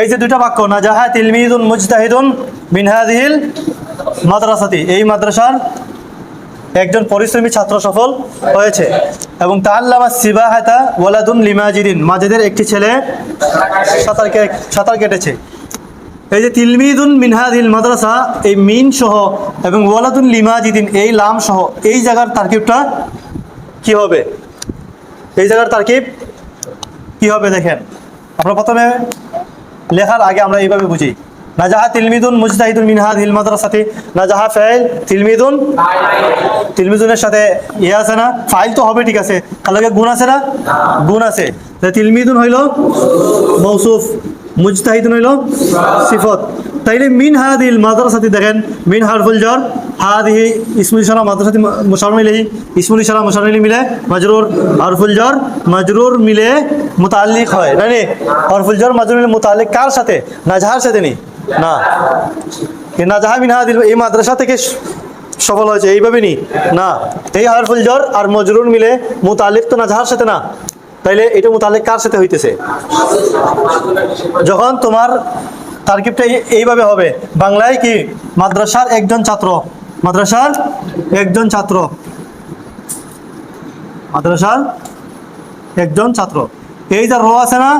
এই যে দুটা বাক্য না নাজাহা তিলমিদুন মুজতাহিদুন মিনহাদিহিল মাদ্রাসাতি। এই মাদ্রাসার একজন পরিশ্রমী ছাত্র সফল হয়েছে। এবং তাল্লামা সিবাহাতা ওয়ালাদুন লিমাজিদিন, মাজিদের একটি ছেলে সাঁতার সাঁতার কেটেছে। এই যে তিলমিদুন মিনহাদিল মাদ্রাসা, এই মিন সহ এবং ওয়ালাদুন লিমাজিদিন, এই লাম সহ, এই জায়গার তারকিবটা কি হবে? এই জায়গার তারকিব কি হবে দেখেন। আমরা প্রথমে লেখার আগে আমরা এইভাবে বুঝি। নাজাহা তিলমিদুন মুজতাহিদুন মিনহাদ হিল মাদ্রাসাতি। নাজাহা ফাইল তিলমিদুন। তিলমিদুনের সাথে ইয়ে আছে না? ফাইল তো হবে, ঠিক আছে। তার লগে গুণ আছে না? গুণ আছে। তিলমিদুন হইল মৌসুফ, মুজতাহিদুন হইল সিফত। তাইলে মিন হাদিল মাদ্রাসাতি দেখেন মিন হারফুল হাদিহি ইসমুল ইশারা মাদ্রাসাতি মুশারম ইলাহি ইসমুল ইশারা ইলাহি মিলে মাজরুর হারফুল জর মাজরুর মিলে মুতাল্লিক হয় নানি হারফুল জর মাজরুর মিলে মুতাল্লিক কার সাথে? নাজহার সাথে নি? না। নাজহা মিন হাদিল এই মাদ্রাসা থেকে সফল হয়েছে, এইভাবে নি? না। এই হারফুল জর আর মজরুর মিলে মুতাল্লিক তো নাজহার সাথে না? তাইলে এটা মুতাল্লিক কার সাথে হইতেছে? যখন তোমার তারকিবটা এই- এইভাবে হবে। বাংলায় কি? মাদ্রাসার একজন ছাত্র মাদ্রাসার একজন ছাত্র। মাদ্রাসার একজন ছাত্র। এই যে র আছে না,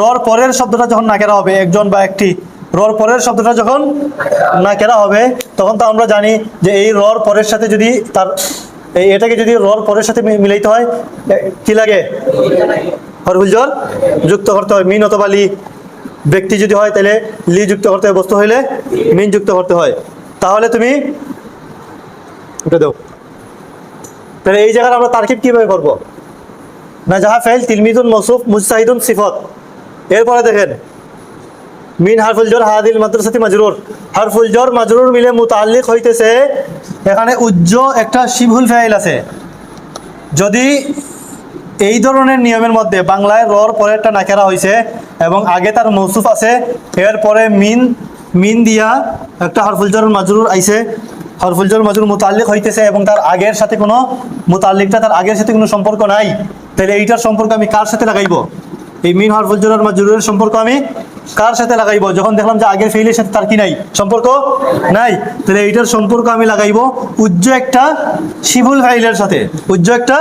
রর পরের শব্দটা যখন না নাকেরা হবে, একজন বা একটি, রর পরের শব্দটা যখন না নাকেরা হবে, তখন তো আমরা জানি যে এই রর পরের সাথে যদি তার এটাকে যদি রর পরের সাথে মিলাইতে হয় কি লাগে? হরফুল জর? যুক্ত করতে হয়। মিন অথবা লি। ব্যক্তি যদি হয়, তাহলে লি যুক্ত করতে হয়। বস্তু হইলে মিন যুক্ত করতে হয়। তাহলে তুমি ওটা দাও। তাহলে এই জায়গায় আমরা তারকিব কীভাবে করব? না যাহা ফেল তিলমিদুন মসুফ, মুজতাহিদুন, সিফত। এরপরে দেখেন, মিন হারফুল জর হাদিল মাদ্রাসাতি মাজরুর। হারফুল জর মাজরুর মিলে মুতাল্লিক হইতেছে। এখানে উজ্জ একটা শিবহুল ফাইল আছে। যদি এই ধরনের নিয়মের মধ্যে বাংলায় রর পরে একটা নাকেরা হয়েছে এবং আগে তার মৌসুফ আছে, এরপরে মিন মিন দিয়া একটা হরফুলজর মাজরুর আইছে হরফুলজর মাজরুর মুতাল্লিক হইতেছে এবং তার আগের সাথে কোনো মুতাল্লিকটা তার আগের সাথে কোনো সম্পর্ক নাই। তাহলে এইটার সম্পর্ক আমি কার সাথে লাগাইবো? এই মিন হরফুলজর আর মাজরুরের সম্পর্ক আমি কার সাথে লাগাইবো? যখন দেখলাম যে আগের ফেইলের সাথে তার কি নাই, সম্পর্ক নাই, তাহলে এইটার সম্পর্ক আমি লাগাইবো উজ্জ একটা শিবুল ফাইলের সাথে। উজ্জ একটা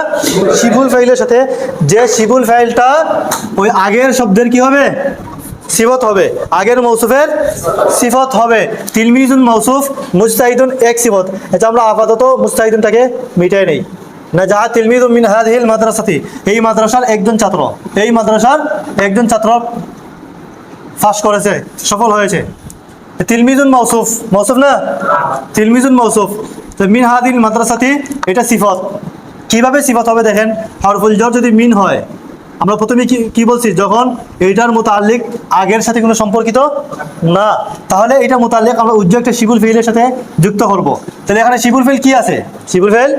শিবুল ফাইলের সাথে। যে শিবুল ফাইলটা ওই আগের শব্দের কি হবে? সিফত হবে। আগের মৌসুফের সিফত হবে। তিলমিজুন মৌসুফ মুস্তাহিদুন এক সিফত। এটা আমরা আপাতত মুস্তাহিদুনটাকে মিটাই নেই। না যাহা তিলমিদ মিন হাদিহিল মাদ্রাসাতি। এই মাদ্রাসার একজন ছাত্র, এই মাদ্রাসার একজন ছাত্র ফাঁস করেছে, সফল হয়েছে। তিলমিজুন মৌসুফ মৌসুফ না? তিলমিজুন মৌসুফ তো মিন হাদিল মাদ্রাসাতি, এটা সিফত। কীভাবে সিফত হবে দেখেন? হরফুল জর যদি মিন হয় আমরা প্রথমে কি কি বলছি? যখন এইটার মোতাল্লিক আগের সাথে কোনো সম্পর্কিত না, তাহলে এটা মোতাল্লিক আমরা উজ্জ্ব একটা শিবুল ফেইলের সাথে যুক্ত করব। তাহলে এখানে শিবুল ফেল কি আছে? শিবুল ফেল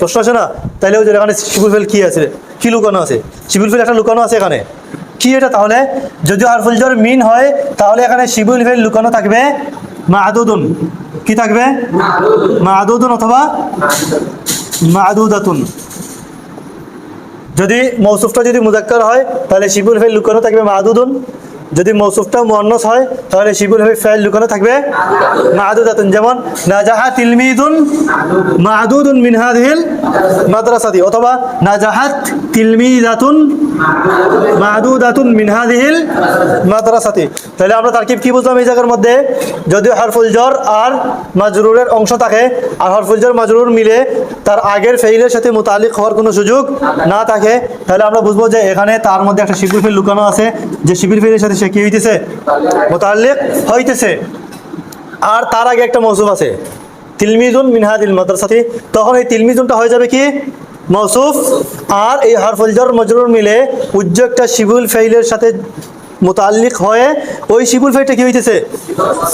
প্রশ্ন আছে না? তাহলে ওই এখানে শিবুল ফেল কি আছে? কি লুকানো আছে? শিবুল ফেল একটা লুকানো আছে এখানে। কি এটা? তাহলে যদি হারফুল জর মিন হয়, তাহলে এখানে শিবুল ফেল লুকানো থাকবে মাহাদুদুন। কি থাকবে? মাহাদুদুন অথবা মাহাদুদাতুন। যদি মৌসুফটা যদি মুজাক্কার হয়, তাহলে শিবুল ফেল লুকানো থাকবে মাহাদুদুন। যদি মৌসুফটা মুয়ান্নাস হয়, তাহলে শিবুল ফেল লুকানো থাকবে মাহাদুদাতুন। যেমন, নাজাহা তিলমিদুন মাহাদুদুন মিনহাদিল মাদ্রাসাতি, অথবা নাজাহাত তিলমিদাতুন মাহাদুদাতুন মিন হাদিহিল মাদ্রাসাতি। তাহলে আমরা কি মধ্যে? যদি হরফুল জর আর অংশ থাকে, আর মিলে তার আগের সাথে মোতালিক হওয়ার কোনো সুযোগ না থাকে। তাহলে আমরা বুঝব যে এখানে তার মধ্যে একটা শিবির ফেল লুকানো আছে। যে শিবির ফেলের সাথে সে কি হইতেছে? মোতালিক হইতেছে। আর তার আগে একটা মৌসুফ আছে। তিলমিজুন মিনহাদিল মাদ্রাসাতি। তখন এই তিলমিজুনটা হয়ে যাবে কি? মৌসুফ আর এই হরফুল জর মজরুর মিলে একটা শিবুল ফেইলের সাথে মোতাল্লিক হয়ে, ওই শিবুল ফেইলটা কি হইতেছে?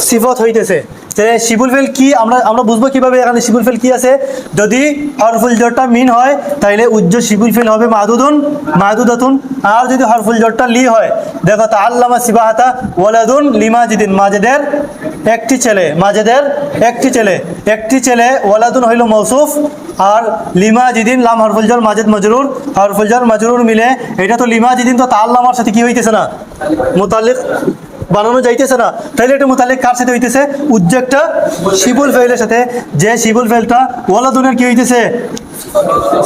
সিফত হইতেছে। তাহলে শিবুল ফেল কি, আমরা আমরা বুঝব কীভাবে এখানে শিবুল ফেল কি আছে। যদি হরফুল জরটা মিন হয় তাহলে উজ্জ শিবুল ফেল হবে মাদুদুন মাদুদাতুন আর যদি হরফুল জরটা লি হয়, দেখো তা, আল্লামা সিবাহাতা ওয়ালাদুন লিমাজিদিন, মাজেদের একটি ছেলে, মাজেদের একটি ছেলে একটি ছেলে ওয়ালাদুন হইল মৌসুফ, আর লিমা জিদিন লাম হরফুল জর মাজেদ মজরুর হরফুল জর মজরুর মিলে, এটা তো লিমা জিদিন তো তা আল্লামার সাথে কি হইতেছে না? মোতালিক বানানো যাইতেছে না। তাহলে এটা মোতালেক কার সাথে হইতেছে? একটা শিবুল ফেলের সাথে। যে শিবুল ফেলটা ওয়ালাদুনের কি হইতেছে?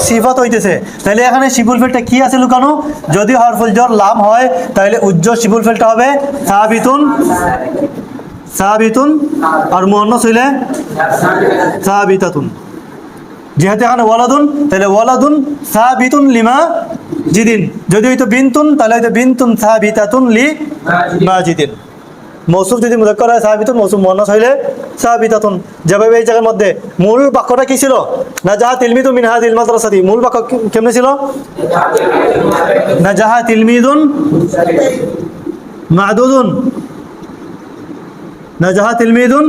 সিফাত হইতেছে। তাহলে এখানে শিবুল ফেলটা কি আছে লুকানো? যদি হরফুল জর লাম হয় তাহলে উজ্জ শিবুল ফেলটা হবে সাবিতুন। সাবিতুন। আর মুহান্নাস হইলে সাবিতাতুন। যেহেতু এখানে ওয়ালাদুন তাহলে ওয়ালাদুন সাবিতুন লিমা জিদিন। যদি হইতো বিনতুন, তাহলে হয়তো বিনতুন সাবিতাতুন লি মাজিদিন মৌসুফ যদি মুজাক্কর হয় সাহাবিতুন মৌসুফ মুহান্নাস হইলে সাহাবিতাতুন যেভাবে এই জায়গার মধ্যে মূল বাক্যটা কি ছিল? না যাহা তিলমিদু মিনহা দিল মাদ্রাসাতি। মূল বাক্য কেমনে ছিল? না যাহা তিলমিদুন মাদুদুন। না যাহা তিলমিদুন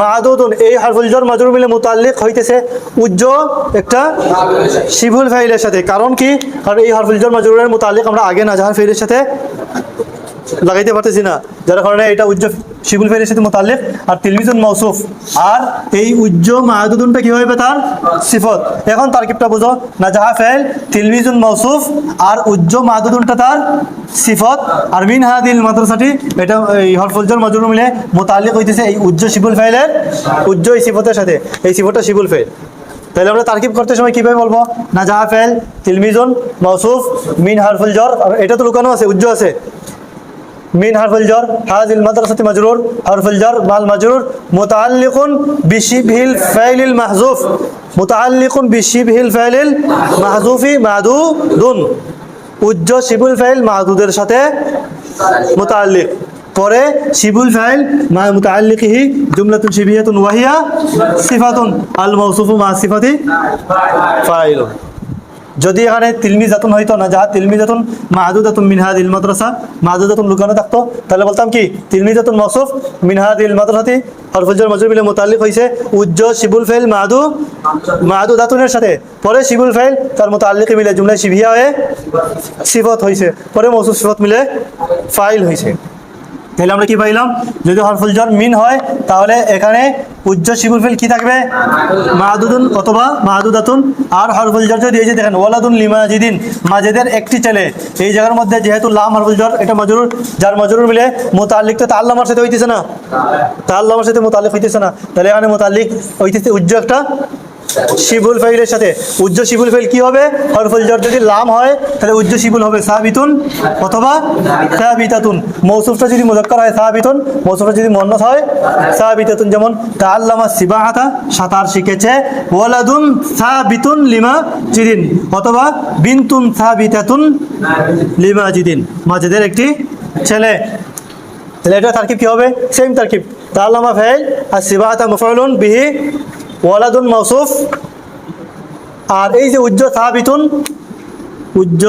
মাদুদুন। এই হারফুল জর মাজরুর মিলে মুতাল্লিক হইতেছে উজ্জ একটা শিবুল ফাইলের সাথে। কারণ কি? কারণ এই হারফুল জর মাজরুরের মুতাল্লিক আমরা আগে না যাহার ফাইলের সাথে লাগাইতে পারতেছি না। যার কারণে এটা উজ্জ শিবুল ফাইলের সাথে মোতাল্লিক আর তিলমিজুন মৌসুফ। আর এই উজ্জ মাহাদুদুনটা কি হবে তার? সিফত। এখন তারকিবটা বুঝো। না যাহা ফেল তিলমিজুন মৌসুফ আর উজ্জ মাহাদুদুনটা তার সিফত। আর মিন হাদিল মাদ্রাসাটি, এটা এই হরফুলজর মজুর মিলে মোতাল্লিক হইতেছে এই উজ্জ শিবুল ফাইলের উজ্জ এই সিফতের সাথে। এই সিফতটা শিবুল ফেল তাহলে আমরা তারকিব করতে সময় কীভাবে বলব? না যাহা ফেল তিলমিজুন মৌসুফ, মিন হারফুল জর আর এটা তো লুকানো আছে উজ্জ আছে। من حرف الجر هذه المدرسة مجرور حرف الجر مع المجرور متعلق بشبه الفعل المحذوف متعلق بشبه الفعل المحذوف معدود উজ্জ শিবুল ফাইল মাহদুদের সাথে মুতাল্লিক পরে শিবুল ফাইল মা মুতাল্লিকিহি জুমলাতুন শিবিয়াতুন ওয়াহিয়া সিফাতুন আল মাউসুফু মা সিফাতি ফাইলুন যদি এখানে তিলমি জাতুন হইতো না, যাহা তিলমি জাতুন মাহাদুদাতুন মিনহাদিল মাদ্রাসা মাহাদুদাতুন লুকানো থাকতো। তাহলে বলতাম কি তিলমি জাতুন মৌসুফ মিনহাদিল মাদ্রাসাতি হরফুজর মজুর মিলে মোতাল্লিক হয়েছে উজ্জ, শিবুল ফেল মাহাদু মাহাদু দাতুনের সাথে। পরে শিবুল ফেল তার মোতাল্লিক মিলে জুমলায় শিবিয়া হয়ে সিফত হয়েছে পরে মৌসুফ সিফত মিলে ফাইল হয়েছে তাহলে আমরা কি পাইলাম? যদি হরফুল জর মিন হয়, তাহলে এখানে উজ্জ শিবুল ফিল কি থাকবে? মাহাদুদুন অথবা মাহাদুদাতুন। আর হরফুল জর যদি এই যে দেখেন, ওয়ালাদুন লিমাজিদিন, মাজেদের একটি ছেলে। এই জায়গার মধ্যে যেহেতু লাম হরফুল জর এটা মজরুর, যার মজরুর মিলে মোতাল্লিক তো তাল্লামার সাথে হইতেছে না। তাল্লামার সাথে মোতাল্লিক হইতেছে না। তাহলে এখানে মোতাল্লিক হইতেছে উজ্জ একটা শিবুল ফাইলের সাথে। উজ্জ শিবুল ফাইল কি হবে? হরফুল জর যদি লাম হয়, তাহলে উজ্জ শিবুল হবে সাবিতুন অথবা সাবিতাতুন। মৌসুফটা যদি মুজাক্কার হয়, সাবিতুন। মৌসুফটা যদি মুয়ান্নাস হয়, সাবিতাতুন। যেমন, তাআল্লামা সিবাহাতা সাঁতার শিখেছে, ওয়ালাদুন সাবিতুন লিমা জিদিন অথবা বিনতুন সাবিতাতুন লিমা জিদিন। মাজিদের একটি ছেলে। তাহলে এটা তারকিব কি হবে? সেম তারকিব। তাআল্লামা ফাইল, আর সিবাহাতা মুফআলুন বিহি ওয়ালাদুন মৌসুফ আর এই যে উজ্জ সাহাবিতুন উজ্জ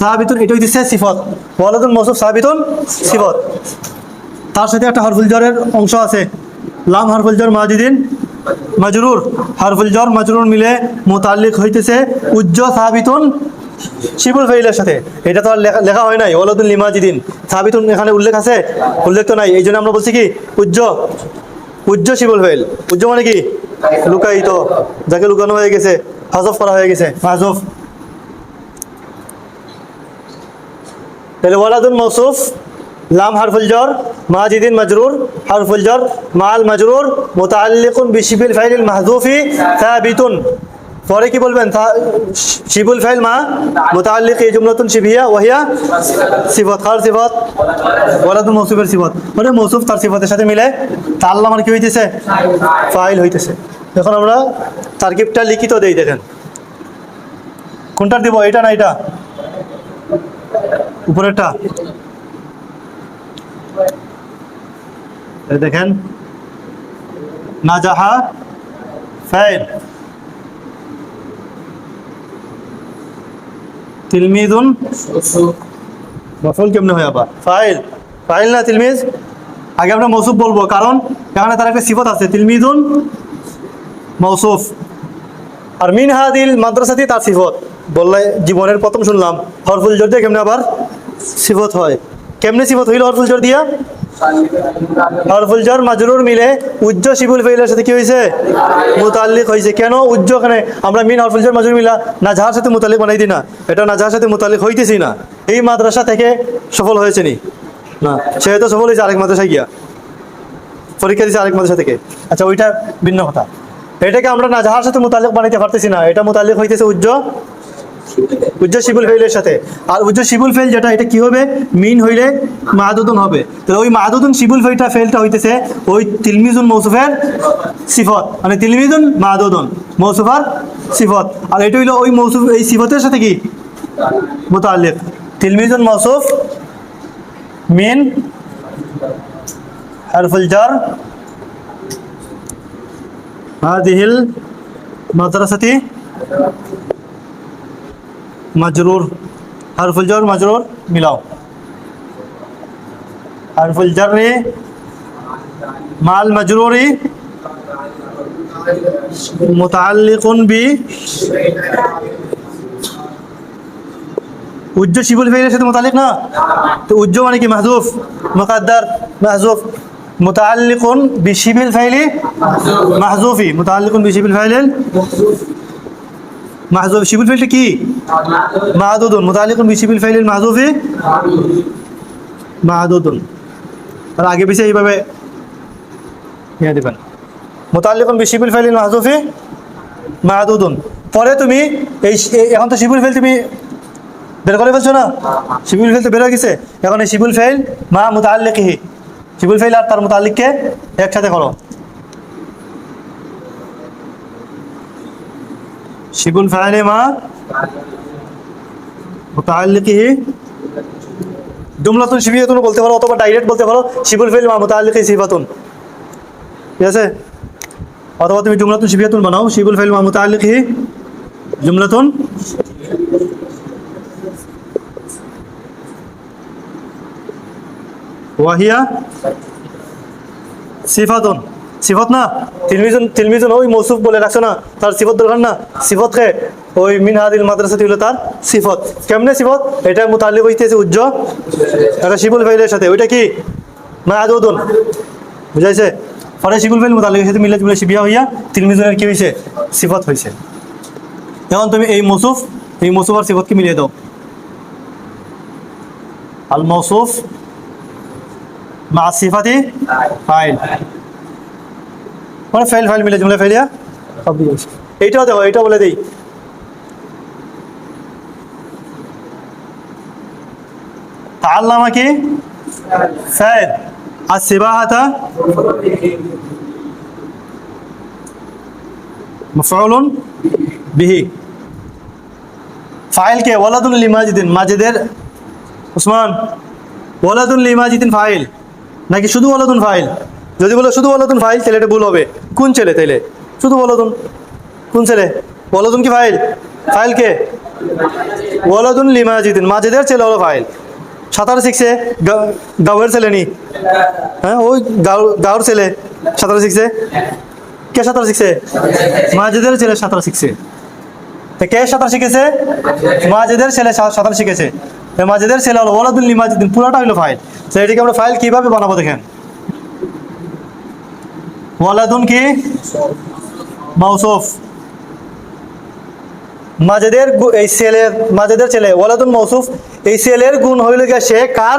সাহাবিতুন, এটা হইতেছে সিফত। ওয়ালাদুন মৌসুফ সাহাবিতুন, সিফত। তার সাথে একটা হরফুল জরের অংশ আছে। লাম হরফুল জর মাজিদিন মাজরুর। হরফুল জর মাজরুর মিলে মোতাল্লিক হইতেছে উজ্জ সাহাবিতুন শিবুল ফাইলের সাথে। এটা তো আর লেখা হয় নাই ওয়ালাদুল লিমাজিদিন। সাহাবিতুন এখানে উল্লেখ আছে, উল্লেখ তো নাই। এই জন্য আমরা বলছি কি উজ্জ উজ্জ শিবল ফেল উজ্জ মানে কি? লুকায়িত। যাকে লুকানো হয়ে গেছে হাজফ করা হয়ে গেছে। হাজফ। তাহলে ওয়ালাদুন মৌসুফ লাম হারফুল জর মাজিদিন মজরুর হারফুল জর মাল মজরুর মোতাল্লিকুন বিশিবিল ফাইলিল মাহজুফি সাবিতুন। পরে কি বলবেন? শিবুল ফাইল মা মুতাল্লিক এই জুমলাতুন শিবিয়া, ওয়াহিয়া সিফত, কার সিফত? ওয়ালাদুন মৌসুফের সিফত। মানে মৌসুফ তার সিফতের সাথে মিলে তার আমার কি হইতেছে? ফাইল হইতেছে। এখন আমরা তারকিবটা লিখিত দেই, দেখেন। কোনটা দিব? এটা না এটা? উপরেরটা? দেখেন, নাজাহা ফাইল। তিলমিদুন মফুল কেমনে হয় আবার? ফাইল। ফাইল না তিলমিজ? আগে আমরা মৌসুফ বলব, কারণ এখানে তার একটা সিফত আছে। তিলমিজুন, মৌসুফ। আর মিন হাদিল মাদ্রাসাতি তার সিফত। বললে জীবনের প্রথম শুনলাম। হরফুল জোর দিয়ে কেমনে আবার সিফত হয়? কেমনে সিফত হইল হরফুল জোর দিয়া? হরফুল জর মাজরুর মিলে উজ্জ শিবুল ফাইলের সাথে কি হয়েছে? মুতাল্লিক হয়েছে। কেন উজ্জ ওখানে আমরা মিন হরফুল জর মাজরুর মিলা না যাহার সাথে মুতাল্লিক বানাই দিই না? এটা না যাহার সাথে মুতাল্লিক হইতেছি না। এই মাদ্রাসা থেকে সফল হয়েছে নি না সে হয়তো সফল হয়েছে আরেক মাদ্রাসায় গিয়া। পরীক্ষা দিয়েছে আরেক মাদ্রাসা থেকে। আচ্ছা ওইটা ভিন্ন কথা। এটাকে আমরা না যাহার সাথে মোতালেক বানাইতে পারতেছি না। এটা মোতালেক হইতেছে উজ্জ উজ্জ ফেলের সাথে। আর উজ্জ্বল ফেল যেটা, এটা কি হবে? মিন হইলে হবে। তাহলে ওই মাহাদুদুন শিবুল ফেলটা ফেলটা হইতেছে ওই তিলমিজুন মৌসুফের সিফত। মানে তিলমিজুন মৌসুফার সিফত। আর এটা হইল ওই মৌসুফ, এই সিফতের সাথে কি? মোতালিক তিলমিজুন মৌসুফ, মিন, হারফুল জার মাদ্রাসাতি مجرور حرف الجر مجرور মিলাও حرف الجر مع المجرور متعلق ب উজ্জ শিবুল ফেইলের সাথে মোতালিক না তো উজ্জ মানে কি মাহজুফ মুকাদ্দার মাহজুফ মুতাআল্লিকুন বিশিবিল ফাইলি মাহজুফি মুতাআল্লিকুন বিশিবিল ফাইলিল মাহজুফ শিবুল ফাইলটা কি? মাহাদুদুন, মুতাআল্লিকুন বিশিবিল ফাইলিল মাহজুফি? মাহাদুদুন। আর আগে পিছিয়ে এইভাবে নিয়ে দেবেন। মুতাআল্লিকুন বিশিবিল ফাইলিল মাহজুফি? মাহাদুদুন। পরে তুমি এই এখন তো শিবুল ফাইল তুমি বের করে ফেলছো না? শিবুল ফেল তো বের হয়ে গেছে। এখন এই শিবুল ফেল মা মুতাল্লিকহি শিবুল ফেল আর তার মুতাল্লিককে একসাথে করো। শিবুল ফাইলে মা। মুতাল্লিকহি জুমলাতুন শিবিয়াতুন বলতে পারো অথবা ডাইরেক্ট বলতে পারো। শিবুল ফেল মা মুতাল্লিকহি সিফাতুন ঠিক আছে? অথবা তুমি জুমলাতুন শিবিয়াতুন বানাও। শিবুল ফেল মা মুতাল্লিকহি জুমলাতুন ওয়াহিয়া। সিফাতুন। সিফত না? তিলমিজন তিলমিজন ওই মৌসুফ বলে রাখছো না? তার সিফত দরকার না? সিফত খে ওই মিনহাদিল মাদ্রাসাটি হলো তার সিফত। কেমনে সিফত? এটা মোতালিব হইতেছে উজ্জ এটা শিবুল ফাইলের সাথে। ওইটা কি? না আদৌদন বুঝাইছে? ফলে শিবুল ফাইল মোতালিবের সাথে মিলে জুলে শিবিয়া হইয়া তিলমিজনের কি হয়েছে সিফত হয়েছে এখন তুমি এই মৌসুফ এই মৌসুফ আর সিফতকে মিলিয়ে দাও। আল মৌসুফ মা সিফাতি ফাইল। মানে ফেল ফাইল মিলে জুমলা ফেলিয়া এইটাও দেখো এইটাও বলে দেই। তাআল্লামা কি আর সিবাহাতা মফউলুন বিহি। ফাইল কে? ওয়ালাদুন লিমাজিদিন মাজিদের উসমান। ওয়ালাদুন লিমাজিদিন ফাইল। নাকি শুধু ওয়ালাদুন ফাইল? যদি বলো শুধু ওয়ালাদুন ফাইল তাহলে এটা ভুল হবে। কোন ছেলে তাইলে? শুধু ওয়ালাদুন কোন ছেলে? ওয়ালাদুন কি ফাইল? ফাইল কে? ওয়ালাদুন লিমাজিদিন। মাজিদের ছেলে হলো ফাইল। সাঁতার শিখছে। গাঁয়ের ছেলে নি। হ্যাঁ ওই গাঁও গাঁওর ছেলে। সাঁতার শিখছে। কে সাঁতার শিখছে? মাজিদের ছেলে সাঁতার শিখছে। কে সাঁতার শিখেছে? মাজিদের ছেলে সাঁতার শিখেছে। তো মাজিদের ছেলে হলো ওয়ালাদুল্লি মাজিদিন পুরোটা হলো ফাইল। তো এটিকে আমরা ফাইল কীভাবে বানাবো দেখেন? ওয়ালাদুন কি? মাউসুফ মাজিদের এই ছেলের মাজিদের ছেলে ওয়ালাদুন মাউসুফ এই ছেলের গুণ হইল গিয়ে সে কার?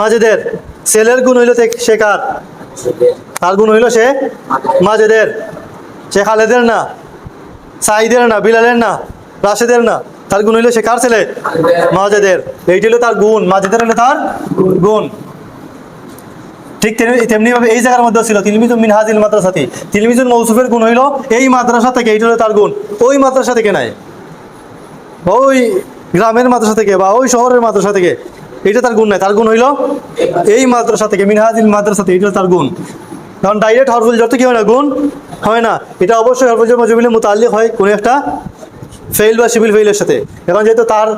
মাজিদের। ছেলের গুণ হইল সে কার? তার গুণ হইল সে মাজেদের। সে খালেদের না সাইদের না বিলালের না রাশেদের না তার গুণ হইল সে কার ছেলে? মাজেদের। এইটি হলো তার গুণ। মাজেদের হলো তার গুণ। ঠিক তেমনি তেমনি ভাবে এই জায়গার মধ্যে ছিল। তিলমিজুন মিন হাজিল মাদ্রাসাতি। তিলমিজুন মৌসুফের গুণ হইল, এই মাদ্রাসা থেকে এইটা হলো তার গুণ। ওই মাদ্রাসা থেকে নাই। ওই গ্রামের মাদ্রাসা থেকে বা ওই শহরের মাদ্রাসা থেকে এটা তার গুণ নাই। তার গুণ হইল, এই মাদ্রাসা থেকে মিনহাজিল মাদ্রাসাতে এটা তার গুণ। কারণ ডাইরেক্ট হরফুল জর তো কি হয় না? গুণ হয় না। এটা অবশ্যই হরফুল জর মজুবিলে মুতাল্লিক হয় কোনো একটা ফেইল বা সিভিল ফেইলের সাথে। এখন যেহেতু তার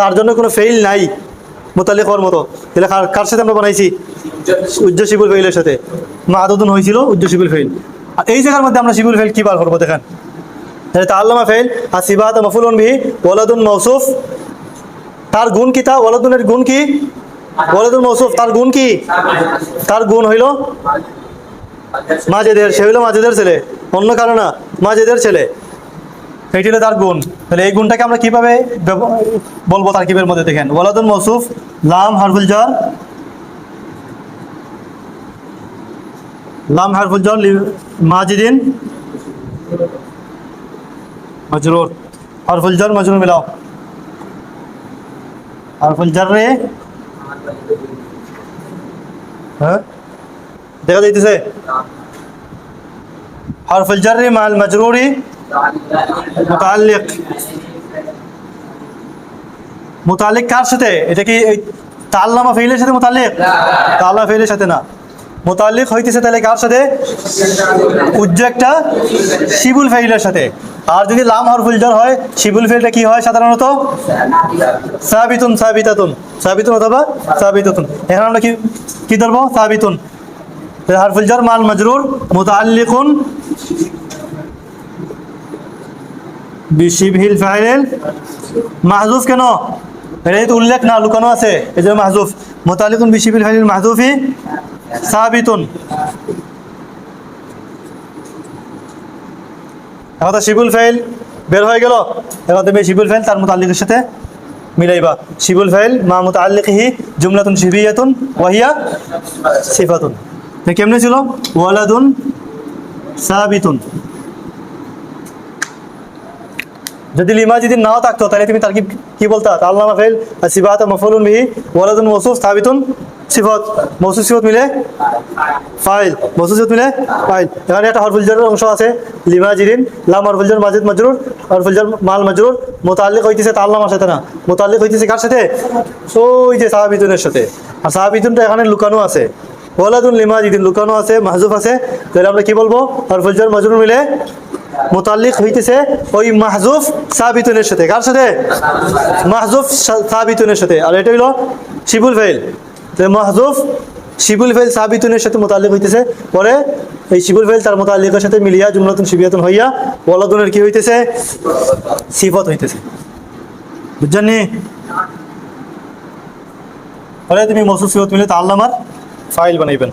তার জন্য কোনো ফেইল নাই মোতাল্লিক হওয়ার মতো। তাহলে কার সাথে আমরা বানাইছি? উজ্জ শিবুল ফেইলের সাথে। মাহাদুন হয়েছিল উজ্জ শিবুল ফেইল। আর এই জায়গার মধ্যে আমরা শিবুল ফেইল কি বার করব দেখেন। তাল্লামা ফেইল, আর সিবাহাত মফুলন বিহি, ওয়ালাদুন মৌসুফ তার গুণ কি তা? ওয়ালাদুনের গুণ কি? ওয়ালাদুন মৌসুফ তার গুণ কি? তার গুণ হইল মাঝেদের সে হইল মাঝেদের ছেলে। অন্য কারও না মাঝেদের ছেলে। এইটি হলো তার গুণ। তাহলে এই গুণটাকে আমরা কীভাবে বলব তার তারকিবের মধ্যে দেখেন। ওয়ালাদুন মৌসুফ লাম, হারফুল জার লাম হারফুল জার লি- মাজিদিন। মজরুর। হারফুল জার মজরুর মিলাও। হারফুল জার রে। হ্যাঁ? দেখা যাইতেছে? হারফুল জার রে, মাল মজরুরি। মুতাল্লিক মুতাল্লিক কার সাথে? এটা কি তাল্লামা ফেইলের সাথে মুতাল্লিক তাল্লামা ফেইলের সাথে না। মুতাল্লিক হইতেছে তাহলে কার সাথে? উজ্জ একটা শিবুল ফাইলের সাথে। আর যদি লাম হরফুল জ্বর হয়, শিবুল ফাইলটা কি হয় সাধারণত? সাবিতুন, সাবিতাতুন। সাবিতুন অথবা সাবিতাতুন। এখানে আমরা কি কি ধরবো? সাবিতুন। হরফুল জ্বর, মাল মজরুর, মুতাল্লিকুন বিশিবহিল ফাইল মাহজুফ কেন? এটা উল্লেখ না, লুকানো আছে। এই জন্য মাহজুফ। মোতালিকুন বিশিবিল ফাইল মাহজুফি। সাবিতুন। এখন শিবুল ফাইল বের হয়ে গেল। এখন তুমি শিবুল ফাইল, তার মোতাল্লিকের সাথে মিলাইবা। শিবুল ফাইল, মা মোতাল্লিকহি জুমলাতুন শিবিয়াতুন ওয়াহিয়া সিফাতুন। কেমনে ছিল? ওয়ালাদুন সাবিতুন। যদি লিমা যদি নাও থাকতো, তাহলে তুমি তার কি বলতা? আল্লাহ মাফেল সিবাত মফলুন বিহি, ওয়ালাদুন মৌসুফ সাবিতুন, সিফত মৌসুফ সিফত মিলে ফাইল মৌসুফ সিফত মিলে ফাইল। এখানে একটা হরফুল জারের অংশ আছে, লিমা জিরিন, লাম হরফুল জার, মাজিদ মাজরুর, হরফুল জার, মাল মাজরুর, মোতাল্লিক হইতেছে তার লামার সাথে না। মোতাল্লিক হইতেছে কার সাথে? ওই যে সাহাবিতুনের সাথে। আর সাহাবিতুনটা এখানে লুকানো আছে। ওয়ালাদুন লিমা জিদিন লুকানো আছে, মাহজুফ আছে। তাহলে আমরা কি বলব? হরফুল জার, মাজরুর মিলে মোতাল্লিক হইতেছে ওই মাহজুফ সাবিতুনের সাথে। কার সাথে? মাহজুফ সাবিতুনের সাথে। আর এটা হইল শিবুল ফাইল। তো মাহজুফ শিবুল ফাইল সাবিতুনের সাথে মোতাল্লিক হইতেছে। পরে এই শিবুল ফাইল তার মোতাল্লিকের সাথে মিলিয়া জুমলাতুন শিবিয়াতুন হইয়া ওয়ালাদুনের কি হইতেছে? সিফত হইতেছে। বুঝছেন পরে তুমি মসুফ সিফত মিলে তা আল্লামার ফাইল বানাইবেন।